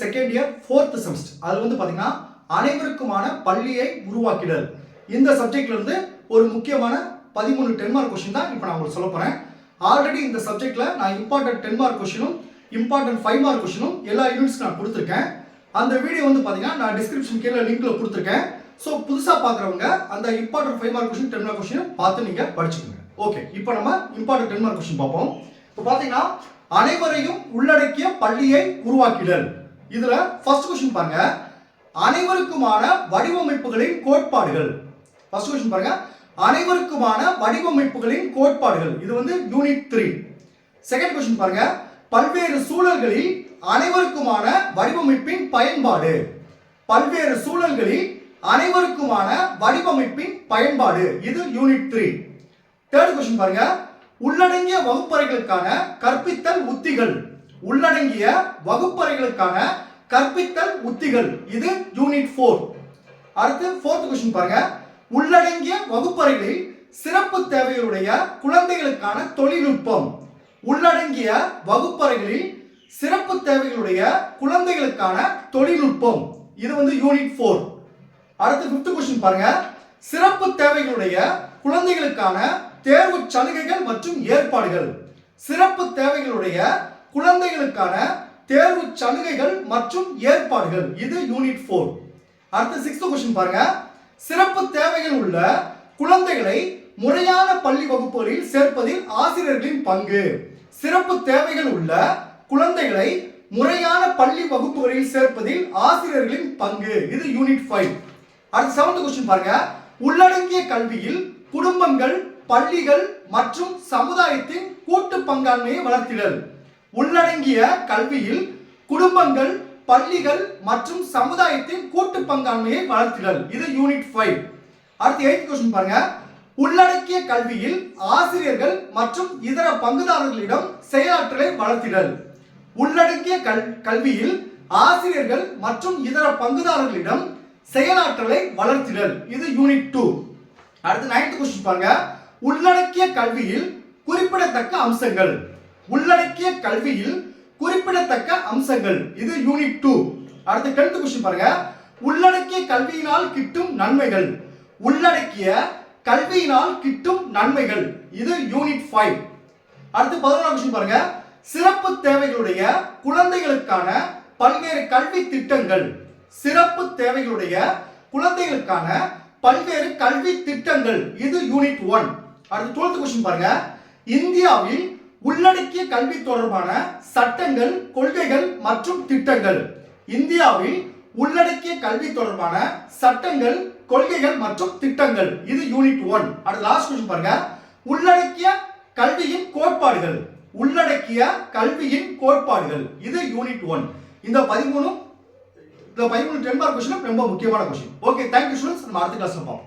Second year fourth semester அது வந்து பார்த்தீங்கன்னா அனைவருக்குமான பள்ளியை உருவாக்கிடல். இந்த சப்ஜெக்ட்ல இருந்து ஒரு முக்கியமான பதிமூணு டென் மார்க் கொஸ்டின் தான் இப்போ நான் உங்களுக்கு சொல்ல போறேன். ஆல்ரெடி இந்த சப்ஜெக்ட்ல நான் இம்பார்ட்டன்ட் டென் மார்க் கொஸ்டினும் இம்பார்ட்டன்ட் ஃபைவ் மார்க் கொஸ்டினும் எல்லா யூனிட்ஸ்க்கு நான் கொடுத்துருக்கேன். அந்த வீடியோ வந்து பார்த்தீங்கன்னா நான் டிஸ்கிரிப்ஷன் கீழே லிங்க்ல கொடுத்துருக்கேன். ஸோ புதுசாக பார்க்குறவங்க அந்த important five mark question ten mark question பார்த்து நீங்க படிச்சுக்கோங்க. ஓகே இப்போ நம்ம இம்பார்ட்டன்ட் டென் மார்க் கொஸ்டின் பார்ப்போம். இப்போ பார்த்தீங்கன்னா அனைவரையும் உள்ளடக்கிய பள்ளியை உருவாக்கிடல். இதுல ஃபர்ஸ்ட் கொஸ்டின் பாருங்க. அனைவருக்குமான வடிவமைப்புகளின் கோட்பாடுகள். ஃபர்ஸ்ட் கொஸ்டின் பாருங்க. அனைவருக்குமான வடிவமைப்புகளின் கோட்பாடுகள். இது வந்து யூனிட் த்ரீ செகண்ட் கொஸ்டின் பாருங்க. பல்வேறு சூழல்களில் அனைவருக்குமான வடிவமைப்பின் பயன்பாடு. பல்வேறு சூழல்களில் அனைவருக்குமான வடிவமைப்பின் பயன்பாடு. இது யூனிட் த்ரீ தேர்ட் கொஸ்டின் பாருங்க. உள்ளடங்கிய வகுப்பறைகளுக்கான கற்பித்தல் உத்திகள். உள்ளடங்கிய வகுப்பறைகளுக்கான கற்பித்தல் உத்திகள். இது யூனிட் ஃபோர் அடுத்து ஃபோர்த் கொஸ்டின் பாருங்க. உள்ளடங்கிய வகுப்பறைகளில் சிறப்பு தேவைகளுடைய குழந்தைகளுக்கான தொழில்நுட்பம். உள்ளடங்கிய வகுப்பறைகளில் சிறப்பு தேவைகளுடைய குழந்தைகளுக்கான தொழில்நுட்பம். இது வந்து யூனிட் ஃபோர் அடுத்து ஃபிஃப்த் கொஸ்டின் பாருங்க. சிறப்பு தேவைகளுடைய குழந்தைகளுக்கான தேர்வு சலுகைகள் மற்றும் ஏற்பாடுகள். சிறப்பு தேவைகளுடைய குழந்தைகளுக்கான தேர்வு சலுகைகள் மற்றும் ஏற்பாடுகள். இது யூனிட் ஃபோர் அடுத்த சிக்ஸ்த் கொஸ்டின் பாருங்க. சிறப்பு தேவைகள் உள்ள குழந்தைகளை முறையான பள்ளி வகுப்புகளில் சேர்ப்பதில் ஆசிரியர்களின் பங்கு. சிறப்பு தேவைகள் உள்ள குழந்தைகளை முறையான பள்ளி வகுப்புகளில் சேர்ப்பதில் ஆசிரியர்களின் பங்கு. இது யூனிட் ஃபைவ் அடுத்த செவன்த் கொஸ்டின் பாருங்க. உள்ளடங்கிய கல்வியில் குடும்பங்கள் பள்ளிகள் மற்றும் சமுதாயத்தின் கூட்டு பங்காண்மையை வளர்த்திடல். உள்ளடங்கிய கல்வியில் குடும்பங்கள் பள்ளிகள் மற்றும் சமுதாயத்தின் கூட்டு பங்காண்மையை வளர்த்திடல். இது யூனிட் ஃபைவ் அடுத்து எயிட் கொஸ்டின் பாருங்க. உள்ளடக்கிய கல்வியில் ஆசிரியர்கள் மற்றும் இதர பங்குதாரர்களிடம் செயலாற்றலை வளர்த்திடல். உள்ளடங்கிய கல் கல்வியில் ஆசிரியர்கள் மற்றும் இதர பங்குதாரர்களிடம் செயலாற்றலை வளர்த்திடல். இது யூனிட் டூ அடுத்து நைன்த் கொஸ்டின் பாருங்க. உள்ளடக்கிய கல்வியில் குறிப்பிடத்தக்க அம்சங்கள். உள்ளடக்கிய கல்வியில் குறிப்பிடத்தக்க அம்சங்கள். இது யூனிட் டூ அடுத்து டென்த் கொஸ்டின் பாருங்க. உள்ளடக்கிய கல்வியினால் கிட்டும் நன்மைகள். உள்ளடக்கிய கல்வியினால் கிட்டும் நன்மைகள். இது யூனிட் ஃபைவ் அடுத்து பதினொன்றாம் கொஸ்டின் பாருங்க. சிறப்பு தேவைகளுடைய குழந்தைகளுக்கான பல்வேறு கல்வி திட்டங்கள். சிறப்பு தேவைகளுடைய குழந்தைகளுக்கான பல்வேறு கல்வி திட்டங்கள். இது யூனிட் ஒன் அடுத்து டுவெல்த் கொஸ்டின் பாருங்க. இந்தியாவில் உள்ளடக்கிய கல்வி தொடர்பான சட்டங்கள் கொள்கைகள் மற்றும் திட்டங்கள். இந்தியாவில் உள்ளடக்கிய கல்வி தொடர்பான சட்டங்கள் கொள்கைகள் மற்றும் திட்டங்கள். இது யூனிட் ஒன் அடுத்த லாஸ்ட் கொஸ்டின் பாருங்க. உள்ளடக்கிய கல்வியின் கோட்பாடுகள். உள்ளடக்கிய கல்வியின் கோட்பாடுகள். இது யூனிட் ஒன் இந்த பதிமூணும் இந்த பதிமூணு டென் மார்க் கொஸ்டின் ரொம்ப முக்கியமான கொஸ்டின் ஓகே தேங்க்யூ ஸ்டூடெண்ட்ஸ் நம்ம அடுத்த கிளாஸ் பார்ப்போம்.